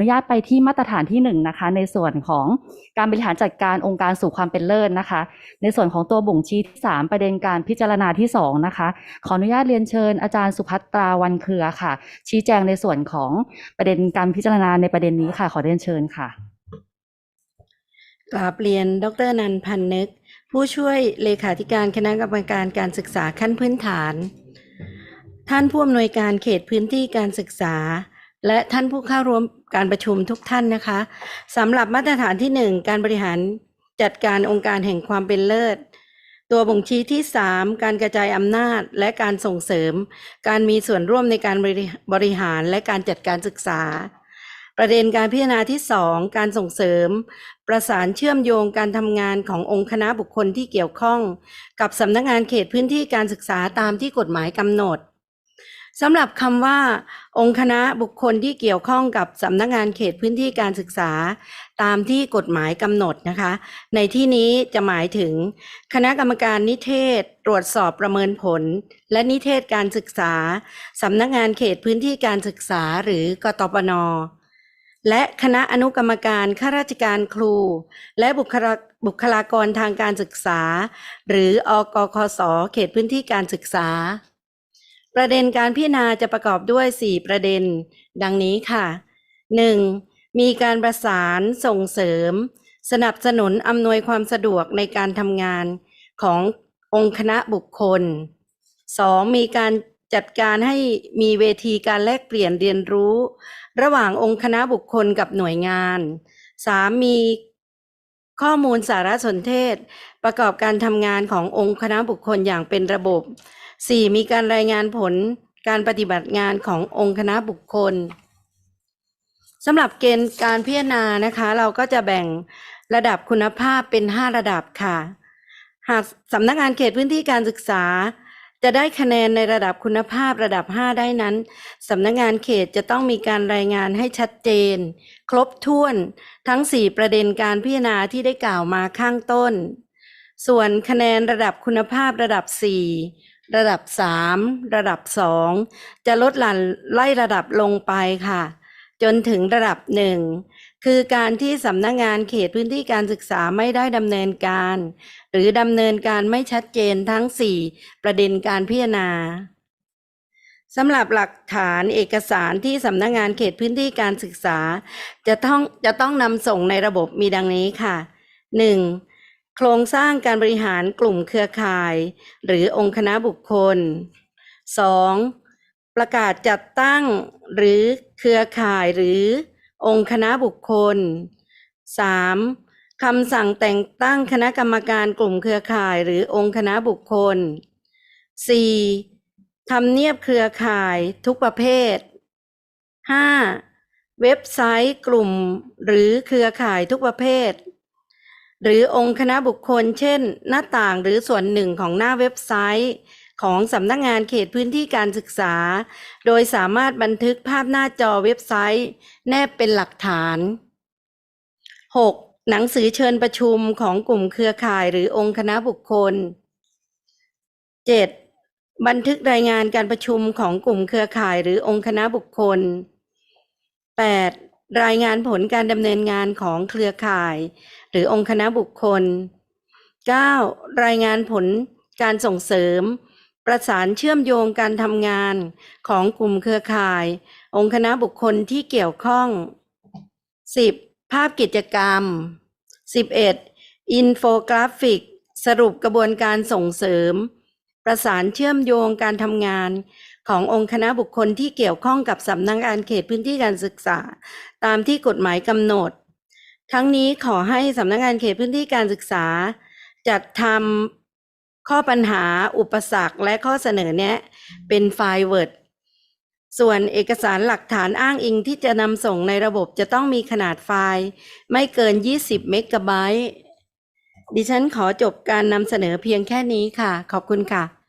อนุญาตไปที่มาตรฐานที่หนึ่งนะคะในส่วนของการบริหารจัดการองค์การสู่ความเป็นเลิศนะคะ ในส่วนของตัวบ่งชี้ที่สามประเด็นการพิจารณาที่สองนะคะขออนุญาตเรียนเชิญอาจารย์สุภัตราวันเครือค่ะ ชี้แจงในส่วนของประเด็นการพิจารณาในประเด็นนี้ค่ะ ขอเรียนเชิญค่ะกราบเรียนดรนันพันนึก ผู้ช่วยเลขาธิการคณะกรรมการการศึกษาขั้นพื้นฐาน ท่านผู้อำนวยการเขตพื้นที่การศึกษา และท่านผู้เข้าร่วมการประชุมทุกท่านนะคะสำหรับมาตรฐานที่หนึ่งการบริหารจัดการองค์การแห่งความเป็นเลิศ ตัวบ่งชี้ที่สามการกระจายอำนาจและการส่งเสริม การมีส่วนร่วมในการบริหารและการจัดการศึกษา ประเด็นการพิจารณาที่สองการส่งเสริม ประสานเชื่อมโยงการทำงานขององค์คณะบุคคลที่เกี่ยวข้อง กับสำนักงานเขตพื้นที่การศึกษาตามที่กฎหมายกำหนด สำหรับคำว่า องค์คณะบุคคลที่เกี่ยวข้องกับสำนักงานเขตพื้นที่การศึกษา ตามที่กฎหมายกำหนดนะคะ ในที่นี้จะหมายถึง คณะกรรมการนิเทศ ตรวจสอบประเมินผล และนิเทศการศึกษาสำนักงานเขตพื้นที่การศึกษาหรือกตปนและคณะอนุกรรมการข้าราชการครู และบุคลาบุคลากรทางการศึกษา หรืออกคสเขตพื้นที่การศึกษา ประเด็นการพิจารณาจะประกอบด้วย 4 ประเด็น ดังนี้ค่ะ 1. มีการประสานส่งเสริม สนับสนุนอำนวยความสะดวกในการทำงานขององค์คณะบุคคล 2. มีการจัดการให้มีเวทีการแลกเปลี่ยนเรียนรู้ ระหว่างองค์คณะบุคคลกับหน่วยงาน 3. มีข้อมูลสารสนเทศ ประกอบการทำงานขององค์คณะบุคคลอย่างเป็นระบบ 4. มีการรายงานผลการปฏิบัติงานขององค์คณะบุคคลสำหรับเกณฑ์การพิจารณานะคะ เราก็จะแบ่งระดับคุณภาพเป็น 5 ระดับค่ะ หากสำนักงานเขตพื้นที่การศึกษา จะได้คะแนนในระดับคุณภาพระดับ 5 ได้นั้นสำนักงานเขตจะต้องมีการรายงานให้ชัดเจน ครบถ้วนทั้ง 4 ประเด็นการพิจารณาที่ได้กล่าวมาข้างต้น ส่วนคะแนนระดับคุณภาพระดับ 4 ระดับ 3 ระดับ 2 จะลดหลั่นไล่ระดับลงไปค่ะ จนถึงระดับ 1 คือการที่สำนักงานเขตพื้นที่การศึกษาไม่ได้ดำเนินการ หรือดำเนินการไม่ชัดเจนทั้ง 4 ประเด็นการพิจารณาสำหรับหลักฐานเอกสารที่สำนักงานเขตพื้นที่การศึกษา จะต้องจะต้องนำส่งในระบบมีดังนี้ค่ะ 1. โครงสร้างการบริหารกลุ่มเครือข่าย หรือองค์คณะบุคคล 2. ประกาศจัดตั้งหรือเครือข่ายหรือองค์คณะบุคคล 3. คำสั่งแต่งตั้งคณะกรรมการกลุ่มเครือข่ายหรือองค์คณะบุคคล 4. ทำเนียบเครือข่ายทุกประเภท 5. เว็บไซต์กลุ่มหรือเครือข่ายทุกประเภท หรือองค์คณะบุคคล เช่น หน้าต่างหรือส่วนหนึ่งของหน้าเว็บไซต์ของสำนักงานเขตพื้นที่การศึกษา โดยสามารถบันทึกภาพหน้าจอเว็บไซต์ แนบเป็นหลักฐาน 6. หนังสือเชิญประชุมของกลุ่มเครือข่ายหรือองค์คณะบุคคล 7. บันทึกรายงานการประชุมของกลุ่มเครือข่ายหรือองค์คณะบุคคล 8. รายงานผลการดำเนินงานของเครือข่าย หรือองค์คณะบุคคล 9. รายงานผลการส่งเสริม ประสานเชื่อมโยงการทำงานของกลุ่มเครือข่าย องค์คณะบุคคลที่เกี่ยวข้อง 10. ภาพกิจกรรม 11. อินโฟกราฟิก สรุปกระบวนการส่งเสริม ประสานเชื่อมโยงการทำงาน ขององค์คณะบุคคลที่เกี่ยวข้องกับสำนักงานเขตพื้นที่การศึกษา ตามที่กฎหมายกำหนด ทั้งนี้ขอให้สำนักงานเขตพื้นที่การศึกษา จัดทำข้อปัญหาอุปสรรคและข้อเสนอแนะ เป็นไฟล์ Word ส่วนเอกสารหลักฐานอ้างอิงที่จะนำส่งในระบบจะต้องมีขนาดไฟล์ ไม่เกิน 20 เมกะไบต์ดิฉันขอจบการนำเสนอเพียงแค่นี้ค่ะ ขอบคุณค่ะ